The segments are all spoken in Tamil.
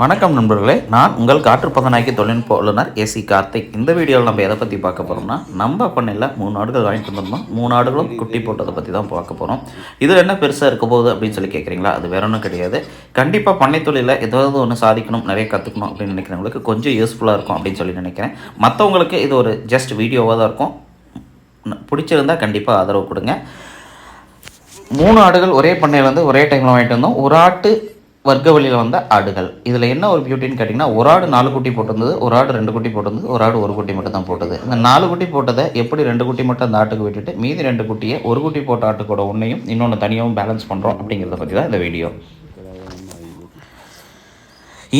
வணக்கம் நண்பர்களே நான் உங்கள் காற்றுப்பதனாக்கி தொழில்நுட்ப வல்லுநர் ஏசி கார்த்திக். இந்த வீடியோவில் நம்ம எதை பற்றி பார்க்க போகிறோம்னா நம்ம பண்ணையில் மூணு ஆடுகள் வாங்கிட்டு வந்திருந்தோம். மூணு ஆடுகளும் குட்டி போட்டதை பற்றி தான் பார்க்க போகிறோம் இதில் என்ன பெருசாக இருக்க போகுது அப்படின்னு சொல்லி கேட்குறீங்களா அது வேற ஒன்றும் கிடையாது. கண்டிப்பாக பண்ணை தொழிலில் ஏதாவது ஒன்று சாதிக்கணும் நிறைய கற்றுக்கணும் அப்படின்னு நினைக்கிறவங்களுக்கு கொஞ்சம் யூஸ்ஃபுல்லாக இருக்கும் அப்படின்னு சொல்லி நினைக்கிறேன். மற்றவங்களுக்கு இது ஒரு ஜஸ்ட் வீடியோவாக தான் இருக்கும். பிடிச்சிருந்தா கண்டிப்பாக ஆதரவு கொடுங்க. மூணு ஆடுகள் ஒரே பண்ணையிலேருந்து ஒரே டைமில் வாங்கிட்டு வந்தோம். ஒரு ஆட்டு வர்க்க வழியில் வந்த ஆடுகள். இதில் என்ன ஒரு பியூட்டின்னு கேட்டிங்கன்னா ஒரு ஆடு நாலு குட்டி போட்டிருந்தது ஒரு ஆடு ரெண்டு குட்டி போட்டிருந்தது ஒரு ஆடு ஒரு குட்டி மட்டும் தான் போட்டது. இந்த நாலு குட்டி போட்டதை எப்படி ரெண்டு குட்டி மட்டும் அந்த ஆட்டுக்கு விட்டுட்டு மீதி ரெண்டு குட்டியை ஒரு குட்டி போட்ட ஆட்டுக்கூட ஒன்றையும் இன்னொன்று தனியாகவும் பேலன்ஸ் பண்ணுறோம் அப்படிங்கிறத பற்றி தான் இந்த வீடியோ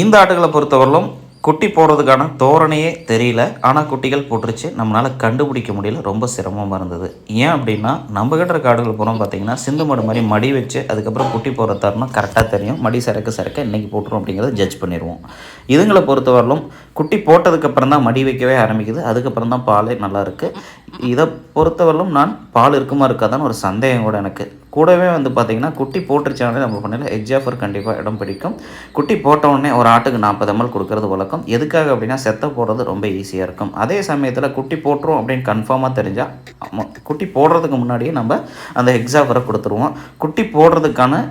இந்த ஆட்டுகளை பொறுத்தவரையிலும் குட்டி போடுறதுக்கான தோரணையே தெரியல. ஆனால் குட்டிகள் போட்டுருச்சு. நம்மளால் கண்டுபிடிக்க முடியல. ரொம்ப சிரமமாக இருந்தது. ஏன் அப்படின்னா நம்ம கிட்ட இருக்க ஆடுகள் பூரா பார்த்தீங்கன்னா சிந்து மாடு மாதிரி மடி வச்சு அதுக்கப்புறம் குட்டி போடுற தரணும் கரெக்டாக தெரியும். மடி சரக்கு சரக்க இன்றைக்கி போட்டுரும் அப்படிங்கிறத ஜட்ஜ் பண்ணிடுவோம். இதுங்களை பொறுத்தவரையிலும் குட்டி போட்டதுக்கப்புறம் தான் மடி வைக்கவே ஆரம்பிக்குது. அதுக்கப்புறம் தான் பாலே நல்லா இருக்குது இதை பொறுத்தவரையிலும் நான் பால் இருக்குமா இருக்காதான்னு ஒரு சந்தேகம் கூட எனக்கு. கூடவே வந்து பார்த்தீங்கன்னா குட்டி போட்டுருச்சாலே நம்ம பண்ணல எஜ் ஆஃபர் கண்டிப்பாக இடம் பிடிக்கும். குட்டி போட்டவுடனே ஒரு ஆட்டுக்கு நாற்பது எம்எல் கொடுக்கறது வழக்கம். எதுக்காக அப்படின்னா செத்த போடுறது ரொம்ப ஈஸியாக இருக்கும். அதே சமயத்தில் குட்டி போட்டுரும் அப்படின்னு கன்ஃபார்மாக தெரிஞ்சால் குட்டி போடுறதுக்கு முன்னாடியே நம்ம அந்த எக்ஸாஃபரை கொடுத்துருவோம். குட்டி போடுறதுக்கான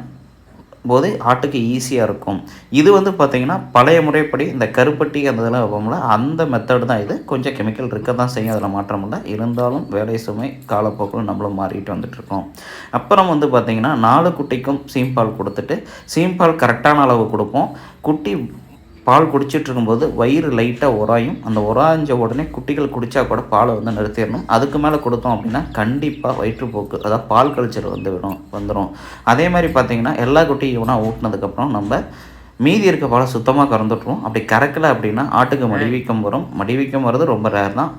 போது ஆட்டுக்கு ஈஸியாக இருக்கும். இது வந்து பார்த்திங்கன்னா பழைய முறைப்படி இந்த கருப்பட்டி அந்த இதெல்லாம் வைப்போம்ல அந்த மெத்தட் தான் இது. கொஞ்சம் கெமிக்கல் இருக்க தான் செய்யும் அதில் மாற்றம் இல்லை. இருந்தாலும் வேலை சுமை காலப்போக்கில் நம்மளும் மாறிட்டு வந்துட்டுருக்கோம். அப்புறம் வந்து பார்த்திங்கன்னா நாலு குட்டிக்கும் சீம்பால் கொடுத்துட்டு சீம்பால் கரெக்டான அளவு கொடுப்போம். குட்டி பால் குடிச்சிட்டு இருக்கும்போது வயிறு லைட்டாக உராயும். அந்த உராய்ஞ்ச உடனே குட்டிகள் குடித்தா கூட பாலை வந்து நிறுத்திடணும். அதுக்கு மேலே கொடுத்தோம் அப்படின்னா கண்டிப்பாக வயிற்றுப்போக்கு அதாவது பால் கழிச்சல் வந்து விடும் வந்துடும் அதே மாதிரி பார்த்தீங்கன்னா எல்லா குட்டியும் இவனாக ஊட்டினதுக்கப்புறம் நம்ம மீதி இருக்க பாலை சுத்தமாக கறந்துட்டுருவோம். அப்படி கறக்கலை அப்படின்னா ஆட்டுக்கு மடிவீக்கம் வரும். மடிவீக்கம் வர்றது ரொம்ப ரேர் தான்.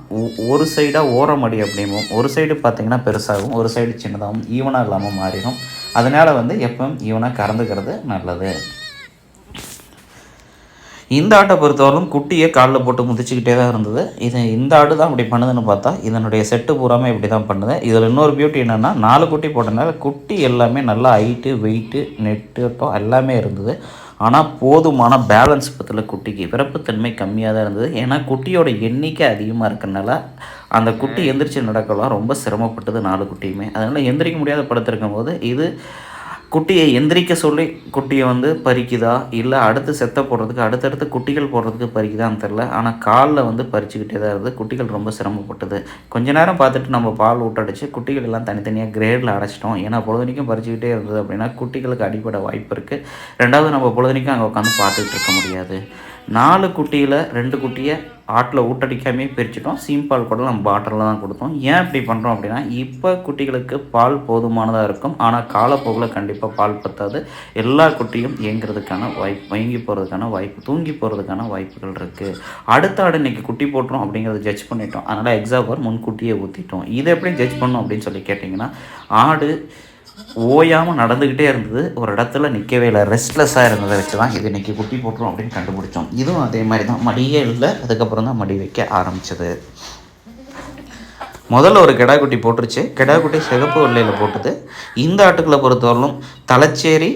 ஒரு சைடாக ஓர மடி அப்படிம்போம் ஒரு சைடு பார்த்தீங்கன்னா பெருசாகும் ஒரு சைடு சின்னதாகவும் ஈவனாக இல்லாமல் மாறிடும். அதனால் வந்து எப்பவும் ஈவனாக கறந்துக்கிறது நல்லது. இந்த ஆட்டை பொறுத்தவரைக்கும் குட்டியை காலில் போட்டு முதிச்சுக்கிட்டே தான் இருந்தது. இது இந்த ஆடு தான் இப்படி பண்ணுதுன்னு பார்த்தா இதனுடைய செட்டு பூராமே இப்படி தான் பண்ணுது. இதில் இன்னொரு பியூட்டி என்னென்னா நாலு குட்டி போட்டனால குட்டி எல்லாமே நல்லா ஹைட்டு வெயிட்டு நெட்டு எல்லாமே இருந்தது. ஆனால் போதுமான பேலன்ஸ் பத்தில் குட்டிக்கு விறப்புத்தன்மை கம்மியாக தான் இருந்தது. ஏன்னா குட்டியோட எண்ணிக்கை அதிகமாக இருக்கனால அந்த குட்டி எந்திரிச்சு நடக்கலாம். ரொம்ப சிரமப்பட்டது நாலு குட்டியுமே. அதனால் எந்திரிக்க முடியாத படுத்திருக்கும் போது இது குட்டியை எந்திரிக்க சொல்லி குட்டியை வந்து பறிக்குதா? இல்லை அடுத்து செத்த போடுறதுக்கு அடுத்தடுத்து குட்டிகள் போடுறதுக்கு பறிக்குதான்னு தெரில ஆனால் காலில் வந்து பறிச்சுக்கிட்டே தான் இருந்தது. குட்டிகள் ரொம்ப சிரமப்பட்டது. கொஞ்ச நேரம் பார்த்துட்டு நம்ம பால் ஊட்டடிச்சு குட்டிகள் எல்லாம் தனித்தனியாக கிரேடில் அடைச்சிட்டோம். ஏன்னா பொழுதுனிக்கும் பறிச்சுக்கிட்டே இருந்தது அப்படின்னா குட்டிகளுக்கு அடிப்படை வாய்ப்பு இருக்குது ரெண்டாவது நம்ம பொழுதுனிக்கும் அங்கே உட்காந்து பார்த்துக்கிட்டு இருக்க முடியாது. நாலு குட்டியில் ரெண்டு குட்டியை ஆட்டில் ஊட்டடிக்காமே பிரிச்சிட்டோம். சீம்பால் கூட நம்ம பாட்டிலில் தான் கொடுத்தோம். ஏன் இப்படி பண்ணுறோம் அப்படின்னா இப்போ குட்டிகளுக்கு பால் போதுமானதாக இருக்கும். ஆனால் காலப்போக்கில் கண்டிப்பாக பால் பத்தாது. எல்லா குட்டியும் இயங்குறதுக்கான வாய்ப்பு வயங்கி போகிறதுக்கான வாய்ப்பு தூங்கி போகிறதுக்கான வாய்ப்புகள் இருக்குது அடுத்த ஆடு இன்றைக்கி குட்டி போட்டுரும் அப்படிங்கிறத ஜட்ஜ் பண்ணிட்டோம். அதனால் எக்ஸாம்பர் முன்கூட்டியே ஊற்றிட்டோம் இதை எப்படி ஜட்ஜ் பண்ணோம் அப்படின்னு சொல்லி கேட்டிங்கன்னா ஆடு ஓயாமல் நடந்துக்கிட்டே இருந்தது. ஒரு இடத்துல நிற்கவே இல்லை. ரெஸ்ட்லெஸ்ஸாக இருந்ததை வச்சு தான் இது இன்னைக்கு குட்டி போட்டுரும் அப்படின்னு கண்டுபிடிச்சோம். இதுவும் அதே மாதிரி தான் மடியே இல்லை. அதுக்கப்புறம் தான் மடி வைக்க ஆரம்பிச்சது. முதல்ல ஒரு கிடா குட்டி போட்டுருச்சு. கிடா குட்டி சிகப்பு வெள்ளையில் போட்டது. இந்த ஆட்டுக்களை பொறுத்தவரையிலும் தலச்சேரி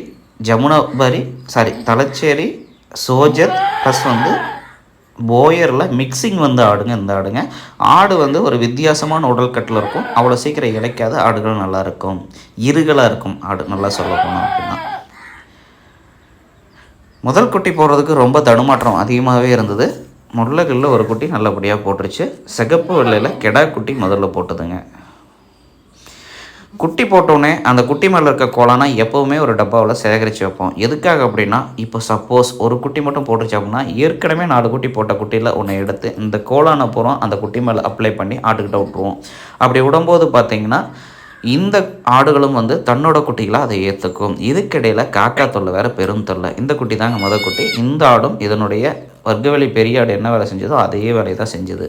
ஜமுனாபரி சாரி தலச்சேரி சோஜத் ப்ளஸ் வந்து போயரில் மிக்சிங் வந்து ஆடுங்க இந்த ஆடுங்க. ஆடு வந்து ஒரு வித்தியாசமான உடல் கட்டில் இருக்கும். அவ்வளோ சீக்கிரம் இழைக்காத ஆடுகள் நல்லா இருக்கும். இருகலாக இருக்கும் ஆடு நல்லா சொல்லப்போனோம் அப்படின்னா. முதல் குட்டி போடுறதுக்கு ரொம்ப தடுமாற்றம் அதிகமாகவே இருந்தது. முள்ளகல்ல ஒரு குட்டி நல்லபடியாக போட்டுருச்சு. சிகப்பு வெள்ளையில் கெடா குட்டி முதல்ல போட்டுதுங்க. குட்டி போட்டோன்னே அந்த குட்டி மேலே இருக்க கோலானா எப்போவுமே ஒரு டப்பாவில் சேகரித்து வைப்போம். எதுக்காக அப்படின்னா இப்போ சப்போஸ் ஒரு குட்டி மட்டும் போட்டுருச்சு அப்படின்னா ஏற்கனவே நாலு குட்டி போட்ட குட்டியில் ஒன்று எடுத்து இந்த கோலான பூரா அந்த குட்டி மேலே அப்ளை பண்ணி ஆட்டுக்கிட்ட விட்ருவோம் அப்படி விடும்போது பார்த்தீங்கன்னா இந்த ஆடுகளும் வந்து தன்னோட குட்டிகளை அதை ஏற்றுக்கும் இதுக்கிடையில் காக்கா தொல்லை வேறு பெரும் தொல்லை. இந்த குட்டி தாங்க முத குட்டி. இந்த ஆடும் இதனுடைய வர்க்கவெளி பெரிய ஆடு என்ன வேலை செஞ்சதோ அதே வேலையை தான் செஞ்சது.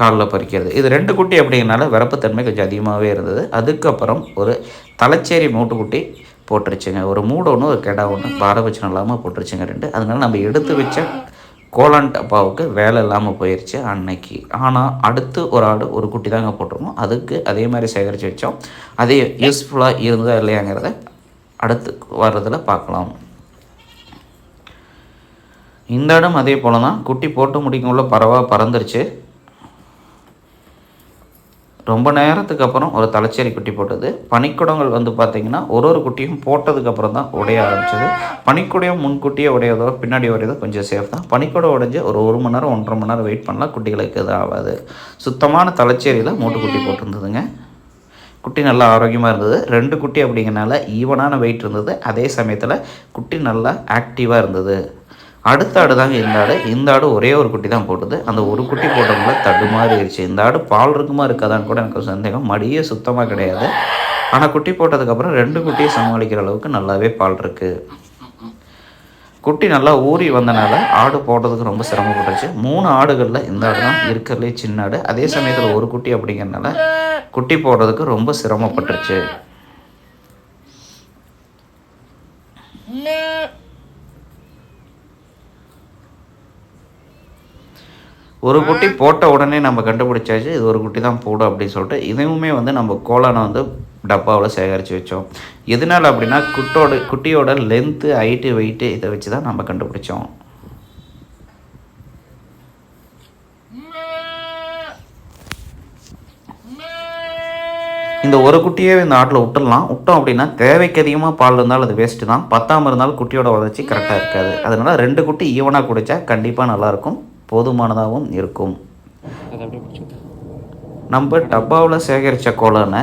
காலில் பறிக்கிறது. இது ரெண்டு குட்டி அப்படிங்கனால விரப்புத்தன்மை கொஞ்சம் அதிகமாகவே இருந்தது. அதுக்கப்புறம் ஒரு தலைச்சேரி மூட்டுக்குட்டி போட்டுருச்சுங்க. ஒரு மூடு ஒன்று ஒரு கெடா ஒன்று. பாரபட்சம் இல்லாமல் போட்டுருச்சுங்க ரெண்டு. அதனால நம்ம எடுத்து வச்ச கோலான் டப்பாவுக்கு வேலை இல்லாமல் போயிடுச்சு அன்னைக்கு. ஆனால் அடுத்து ஒரு ஆடு ஒரு குட்டி தாங்க போட்டிருக்கோம் அதுக்கு அதே மாதிரி சேகரித்து வச்சோம். அதே யூஸ்ஃபுல்லாக இருந்ததா இல்லையாங்கிறத அடுத்து வர்றதில் பார்க்கலாம். இந்த இடம் அதே போல் தான் குட்டி போட்டு முடிக்கும்ல பறவை பறந்துருச்சு. ரொம்ப நேரத்துக்கு அப்புறம் ஒரு தலைச்சேரி குட்டி போட்டது. பனிக்குடங்கள் வந்து பார்த்திங்கன்னா ஒரு ஒரு குட்டியும் போட்டதுக்கப்புறம் தான் உடைய ஆரம்பிச்சது. பனிக்குடையும் முன்கூட்டியே உடையதோ பின்னாடி உடையதோ கொஞ்சம் சேஃப் தான். பனிக்குடம் உடைஞ்சு ஒரு ஒரு மணி நேரம் ஒன்றரை மணி நேரம் வெயிட் பண்ணலாம் குட்டிகளுக்கு இது ஆகாது. சுத்தமான தலைச்சேரியில் மூட்டு குட்டி போட்டிருந்ததுங்க. குட்டி நல்லா ஆரோக்கியமாக இருந்தது. ரெண்டு குட்டி அப்படிங்கிறனால ஈவனான வெயிட் இருந்தது. அதே சமயத்தில் குட்டி நல்லா ஆக்டிவாக இருந்தது. அடுத்த ஆடு தாங்க இந்த ஆடு. இந்த ஆடு ஒரே ஒரு குட்டி தான் போட்டது. அந்த ஒரு குட்டி போட்டவங்கள தடுமாறிடுச்சு இந்த ஆடு பால் இருக்குமா இருக்காதான்னு கூட எனக்கு சந்தேகம். மடியே சுத்தமாக கிடையாது. ஆனால் குட்டி போட்டதுக்கப்புறம் ரெண்டு குட்டியை சமாளிக்கிற அளவுக்கு நல்லாவே பால் இருக்குது குட்டி நல்லா ஊறி வந்தனால ஆடு போடுறதுக்கு ரொம்ப சிரமப்பட்டுருச்சு. மூணு ஆடுகளில் இந்த ஆடு தான் இருக்கிறதுலே சின்ன ஆடு. அதே சமயத்தில் ஒரு குட்டி அப்படிங்கிறனால குட்டி போடுறதுக்கு ரொம்ப சிரமப்பட்டுருச்சு. ஒரு குட்டி போட்ட உடனே நம்ம கண்டுபிடிச்சாச்சு இது ஒரு குட்டி தான் போடும் அப்படின்னு சொல்லிட்டு இதுவுமே வந்து நம்ம கோலானை வந்து டப்பாவில் சேகரித்து வச்சோம். எதனால் அப்படின்னா குட்டோட குட்டியோட லென்த்து ஹைட்டு வெயிட்டு இதை வச்சு தான் நம்ம கண்டுபிடிச்சோம். இந்த ஒரு குட்டியே இந்த ஆட்டில் விட்டுடலாம் விட்டோம் அப்படின்னா தேவைக்கு அதிகமாக பால் இருந்தாலும் அது வேஸ்ட்டு தான். பத்தாமல் இருந்தாலும் குட்டியோட வளர்ச்சி கரெக்டாக இருக்காது. அதனால் ரெண்டு குட்டி ஈவனாக குடித்தா கண்டிப்பாக நல்லாயிருக்கும் போதுமானதாகவும் இருக்கும். நம்ம டப்பாவில் சேகரித்த கோலனை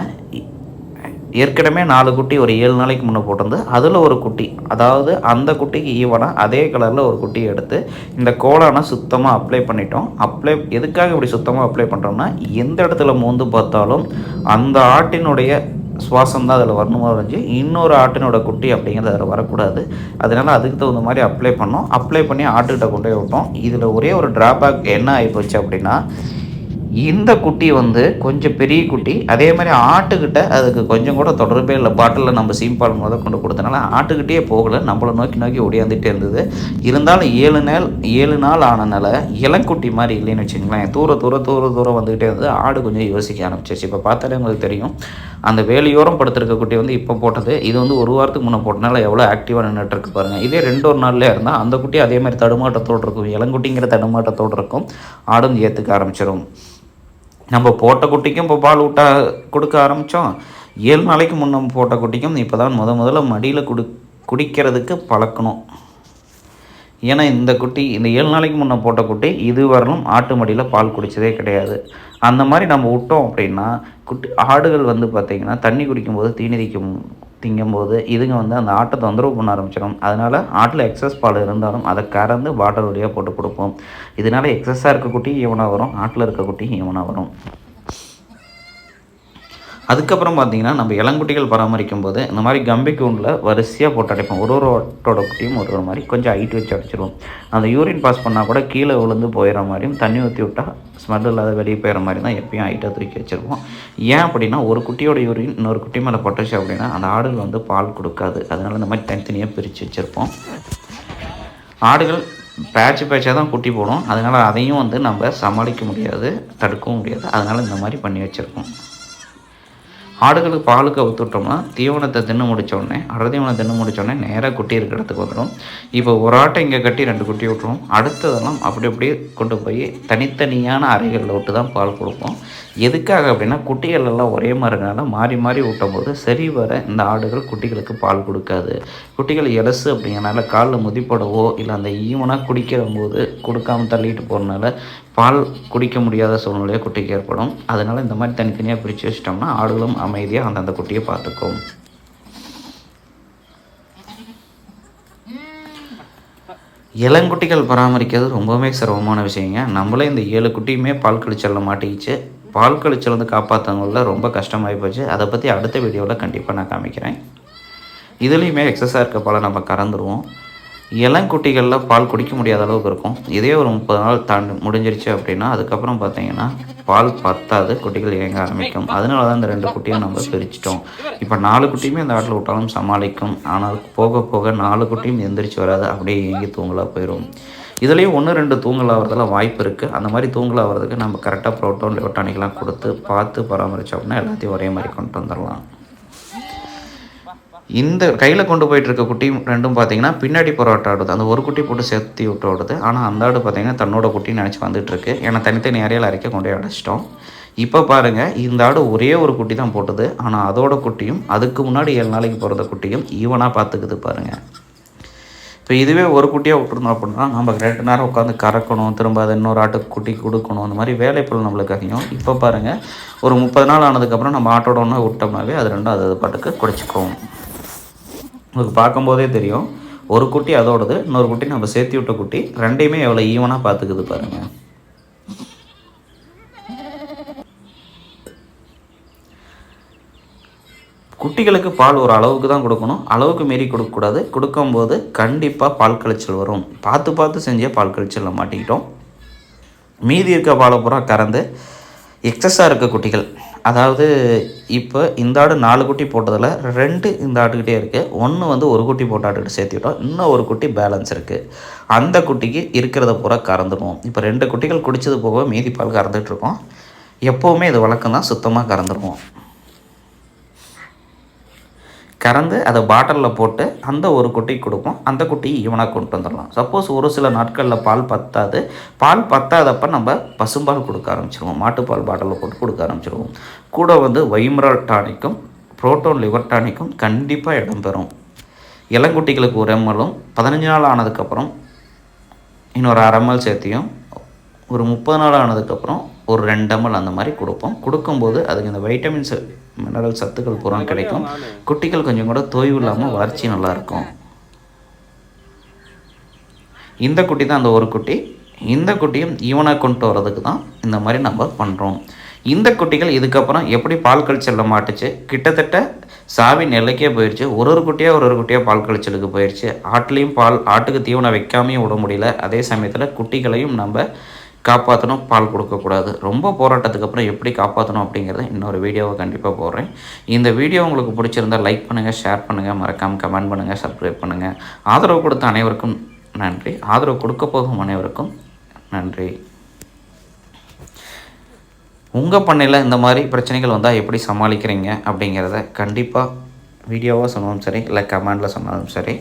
ஏற்கனவே நாலு குட்டி ஒரு ஏழு நாளைக்கு முன்னே போட்டிருந்து அதில் ஒரு குட்டி அதாவது அந்த குட்டிக்கு ஈவனாக அதே கலரில் ஒரு குட்டியை எடுத்து இந்த கோலானை சுத்தமாக அப்ளை பண்ணிட்டோம். அப்ளை எதுக்காக இப்படி சுத்தமாக அப்ளை பண்ணுறோம்னா எந்த இடத்துல மோந்து பார்த்தாலும் அந்த ஆட்டினுடைய சுவாசம் தான் அதில் வரணுமா வரைஞ்சி இன்னொரு ஆட்டினோட குட்டி அப்படிங்கிறது அதில் வரக்கூடாது. அதனால் அதுக்கு தகுந்த மாதிரி அப்ளை பண்ணோம். அப்ளை பண்ணி ஆட்டுக்கிட்ட கொண்டு போய் விட்டோம். இதில் ஒரே ஒரு ட்ராபேக் என்ன ஆகிப்போச்சு அப்படின்னா இந்த குட்டி வந்து கொஞ்சம் பெரிய குட்டி அதே மாதிரி ஆட்டுக்கிட்ட அதுக்கு கொஞ்சம் கூட தொடர்பே இல்லை. பாட்டிலில் நம்ம சீம்பால் முதல் கொண்டு கொடுத்தனால ஆட்டுக்கிட்டே போகலை. நம்மளை நோக்கி நோக்கி ஓடியாந்துட்டே இருந்தது. இருந்தாலும் ஏழு நாள் ஏழு நாள் ஆனனால இளங்குட்டி மாதிரி இல்லைன்னு வச்சுங்களேன் தூர தூர தூர தூரம் வந்துக்கிட்டே இருந்தது. ஆடு கொஞ்சம் யோசிக்க ஆரம்பிச்சிச்சு இப்போ பார்த்தாலே உங்களுக்கு தெரியும். அந்த வேலையோரம் படுத்திருக்க குட்டி வந்து இப்போ போட்டது. இது வந்து ஒரு வாரத்துக்கு முன்னே போட்டனால எவ்வளோ ஆக்டிவாக நின்றுட்டு இருக்கு பாருங்கள் இதே ரெண்டு ஒரு நாள்லேயே இருந்தால் அந்த குட்டி அதே மாதிரி தடுமாட்டத்தோடு இருக்கும். இளங்குட்டிங்கிற தடுமாட்டத்தோடு இருக்கும். ஆடும் ஏற்றுக்க ஆரம்பிச்சிடும் நம்ம போட்ட குட்டிக்கும் இப்போ பால் ஊட்ட கொடுக்க ஆரம்பித்தோம் ஏழு நாளைக்கு முன்னே போட்ட குட்டிக்கும் இப்போ தான் முத முதல்ல மடியில் குடி குடிக்கிறதுக்கு பழக்கணும். ஏன்னா இந்த குட்டி இந்த ஏழு நாளைக்கு முன்னே போட்ட குட்டி இது வரலும் ஆட்டு மடியில் பால் குடித்ததே கிடையாது. அந்த மாதிரி நம்ம விட்டோம் அப்படின்னா குட்டி ஆடுகள் வந்து பார்த்திங்கன்னா தண்ணி குடிக்கும்போது தீனிதிக்கும் திங்கும்போது இதுங்க வந்து அந்த ஆட்டை தொந்தரவு பண்ண ஆரம்பிச்சிடும். அதனால் ஆட்டில் எக்ஸஸ் பால் இருந்தாலும் அதை கறந்து வாட்டர் வழியாக போட்டு கொடுப்போம். இதனால் எக்ஸஸாக இருக்க குட்டி ஈவனாக வரும் ஆட்டில் இருக்க குட்டி ஈவனாக வரும். அதுக்கப்புறம் பார்த்தீங்கன்னா நம்ம இளங்குட்டிகள் பராமரிக்கும் போது இந்த மாதிரி கம்பி கூண்டில் வரிசையாக போட்டு அடைப்போம். ஒரு ஒரு ஆட்டோட குட்டியும் ஒரு ஒரு மாதிரி கொஞ்சம் ஹைட் வச்சு அடைச்சிருவோம். அந்த யூரின் பாஸ் பண்ணால் கூட கீழே விழுந்து போயிடுற மாதிரியும் தண்ணி ஊற்றி விட்டால் ஸ்மெல் இல்லாத வெளியே போயிடுற மாதிரி தான் எப்பயும் ஹைட்டாக தூக்கி வச்சுருப்போம். ஏன் அப்படின்னா ஒரு குட்டியோட யூரின் இன்னொரு குட்டி மேலே பட்டுச்சு அப்படின்னா அந்த ஆடுகள் வந்து பால் கொடுக்காது. அதனால் இந்த மாதிரி தனித்தனியாக பிரித்து வச்சுருப்போம். ஆடுகள் பேட்ச் பேட்சாக தான் குட்டி போடும். அதனால் அதையும் வந்து நம்ம சமாளிக்க முடியாது தடுக்கவும் முடியாது. அதனால் இந்த மாதிரி பண்ணி வச்சுருக்கோம். ஆடுகளுக்கு பாலுக்கு ஊற்றுட்டோம்னா தீவனத்தை தின்னு முடித்தோடனே அரை தீவனம் தின்னு முடித்தோடனே நேராக குட்டி இருக்கிற இடத்துக்கு வந்துடும் இப்போ ஒரு ஆட்டை இங்கே கட்டி ரெண்டு குட்டி விட்டுரும். அடுத்ததெல்லாம் அப்படி அப்படியே கொண்டு போய் தனித்தனியான அறைகளில் விட்டு தான் பால் கொடுப்போம். எதுக்காக அப்படின்னா குட்டிகள் எல்லாம் ஒரே மாதிரி மாறி மாறி ஊட்டும்போது சரி வர இந்த ஆடுகள் குட்டிகளுக்கு பால் கொடுக்காது. குட்டிகள் எலசு அப்படிங்கிறனால காலில் முதிப்படவோ இல்லை அந்த ஈவனாக குடிக்கிற போது கொடுக்காம தள்ளிட்டு போகிறனால பால் குடிக்க முடியாத சூழ்நிலையை குட்டிக்கு ஏற்படும். அதனால் இந்த மாதிரி தனித்தனியாக பிரித்து வச்சிட்டோம்னா ஆடுகளும் அமைதியாக அந்தந்த குட்டியை பார்த்துக்கும். இளங்குட்டிகள் பராமரிக்கிறது ரொம்பவுமே சிரமமான விஷயங்க. நம்மளே இந்த ஏழு குட்டியுமே பால் கழிச்சலில் மாட்டிக்கிச்சு. பால் கழிச்சலேருந்து காப்பாற்றவங்களில் காப்பாற்றவங்கள ரொம்ப கஷ்டமாகி போச்சு. அதை பற்றி அடுத்த வீடியோவில் கண்டிப்பாக நான் காமிக்கிறேன். இதுலேயுமே எக்ஸஸாக இருக்க பாலை நம்ம கறந்துருவோம். இளங்குட்டிகளில் பால் குடிக்க முடியாத அளவுக்கு இருக்கும். இதே ஒரு முப்பது நாள் தாண்டி முடிஞ்சிருச்சு அப்படின்னா அதுக்கப்புறம் பார்த்தீங்கன்னா பால் பத்தாது குட்டிகள் இயங்க ஆரம்பிக்கும். அதனால தான் இந்த ரெண்டு குட்டியும் நம்ம பிரிச்சிட்டோம். இப்போ நாலு குட்டியுமே இந்த ஆட்டில் விட்டாலும் சமாளிக்கும். ஆனால் போக போக நாலு குட்டியும் எந்திரிச்சு வராது அப்படியே இயங்கி தூங்கலாக போயிடும் இதுலேயும் ஒன்று ரெண்டு தூங்கல் ஆகிறதுல வாய்ப்பு இருக்குது அந்த மாதிரி தூங்கல் ஆகிறதுக்கு நம்ம கரெக்டாக ப்ரோட்டோன் லியோட்டானிக்லாம் கொடுத்து பார்த்து பராமரித்தோம்னா எல்லாத்தையும் ஒரே மாதிரி கொண்டு வந்துடலாம் இந்த கையில் கொண்டு போயிட்டு இருக்க குட்டி ரெண்டும் பார்த்தீங்கன்னா பின்னாடி புறோட்டா ஆடுது. அந்த ஒரு குட்டி போட்டு சேர்த்து விட்டு ஓடுது. ஆனால் அந்த ஆடு பார்த்தீங்கன்னா தன்னோட குட்டின்னு நினச்சி வந்துட்டுருக்கு ஏன்னா தனித்தனி அறையில் அரைக்க கொண்டு போய் அடைச்சிட்டோம் இப்போ பாருங்கள் இந்த ஆடு ஒரே ஒரு குட்டி தான் போட்டது. ஆனால் அதோட குட்டியும் அதுக்கு முன்னாடி ஏழு நாளைக்கு பிறந்த குட்டியும் ஈவனாக பார்த்துக்குது பாருங்கள் இப்போ இதுவே ஒரு குட்டியாக விட்டுருந்தோம் அப்படின்னா நம்ம ரெண்டு நேரம் உட்காந்து கறக்கணும் திரும்ப அதை இன்னொரு ஆட்டுக்கு குட்டி கொடுக்கணும் அந்த மாதிரி வேலைப்பொருள் நம்மளுக்கு அதிகம். இப்போ பாருங்கள் ஒரு முப்பது நாள் ஆனதுக்கப்புறம் நம்ம ஆட்டோட ஒன்று விட்டோம்னாவே அது ரெண்டும் அது அது பாட்டுக்கு குடிச்சிக்கும். உங்களுக்கு பார்க்கும்போதே தெரியும் ஒரு குட்டி அதோடது இன்னொரு குட்டி நம்ம சேர்த்து விட்ட குட்டி ரெண்டையுமே எவ்வளோ ஈவனாக பார்த்துக்குது பாருங்கள் குட்டிகளுக்கு பால் ஒரு அளவுக்கு தான் கொடுக்கணும். அளவுக்கு மீறி கொடுக்கக்கூடாது. கொடுக்கும்போது கண்டிப்பாக பால் கழிச்சல் வரும். பார்த்து பார்த்து செஞ்சே பால் கழிச்சலில் மாட்டிக்கிட்டோம். மீதி இருக்க பாலை பூரா கறந்து எக்ஸஸாக இருக்க குட்டிகள். அதாவது இப்போ இந்த ஆடு நாலு குட்டி போட்டதில் ரெண்டு இந்த ஆட்டுக்கிட்டே இருக்குது ஒன்று வந்து ஒரு குட்டி போட்ட ஆட்டுக்கிட்ட சேர்த்துக்கிட்டோம். இன்னும் ஒரு குட்டி பேலன்ஸ் இருக்குது அந்த குட்டிக்கு இருக்கிறத பூரா கறந்துடுவோம். இப்போ ரெண்டு குட்டிகள் குடித்தது போக மீதி பால் கறந்துட்டுருக்கோம் எப்போவுமே இது வழக்கம் தான் சுத்தமாக கறந்துடுவோம். கறந்து அதை பாட்டிலில் போட்டு அந்த ஒரு குட்டி கொடுப்போம். அந்த குட்டி ஈவனாக கொண்டு வந்துடலாம். சப்போஸ் ஒரு சில நாட்களில் பால் பத்தாது. பால் பத்தாதப்ப நம்ம பசும்பால் கொடுக்க ஆரம்பிச்சிருவோம். மாட்டுப்பால் பாட்டிலில் போட்டு கொடுக்க ஆரம்பிச்சிருவோம். கூட வந்து வைமரல் டானிக்கும் புரோட்டோன் லிவர் டானிக்கும் கண்டிப்பாக இடம்பெறும் இளங்குட்டிகளுக்கு ஒரு எம்எல்லும் பதினஞ்சு நாள் ஆனதுக்கப்புறம் இன்னொரு அரை எம்எல் சேர்த்தியும் ஒரு முப்பது நாள் ஆனதுக்கப்புறம் ஒரு ரெண்டு எம்எல் அந்த மாதிரி கொடுப்போம். கொடுக்கும்போது அதுக்கு இந்த வைட்டமின்ஸ் மினரல் சத்துக்கள் பூரா கிடைக்கும். குட்டிகள் கொஞ்சம் கூட தொய்வு இல்லாமல் வளர்ச்சி நல்லாயிருக்கும். இந்த குட்டி தான் அந்த ஒரு குட்டி. இந்த குட்டியும் ஈவனாக கொண்டு வர்றதுக்கு தான் இந்த மாதிரி நம்ம பண்ணுறோம் இந்த குட்டிகள் இதுக்கப்புறம் எப்படி பால் கழிச்சலில் மாட்டுச்சு? கிட்டத்தட்ட சாவின் எல்லைக்கே போயிடுச்சு ஒரு ஒரு குட்டியாக ஒரு ஒரு குட்டியாக பால் கழிச்சலுக்கு போயிடுச்சு ஆட்டுலேயும் பால் ஆட்டுக்கு தீவனம் வைக்காமையும் விட முடியல. அதே சமயத்தில் குட்டிகளையும் நம்ம காப்பாற்றணும் பால் கொடுக்கக்கூடாது. ரொம்ப போராட்டத்துக்கு அப்புறம் எப்படி காப்பாற்றணும் அப்படிங்கிறத இன்னொரு வீடியோவை கண்டிப்பாக போடுறேன். இந்த வீடியோ உங்களுக்கு பிடிச்சிருந்தால் லைக் பண்ணுங்கள் ஷேர் பண்ணுங்கள் மறக்காமல் கமெண்ட் பண்ணுங்கள் சப்ஸ்கிரைப் பண்ணுங்கள் ஆதரவு கொடுத்த அனைவருக்கும் நன்றி. ஆதரவு கொடுக்க போகும் அனைவருக்கும் நன்றி. உங்கள் பண்ணையில் இந்த மாதிரி பிரச்சனைகள் வந்தால் எப்படி சமாளிக்கிறீங்க அப்படிங்கிறத கண்டிப்பாக வீடியோவாக சொன்னாலும் சரி இல்லை கமெண்டில் சொன்னாலும் சரி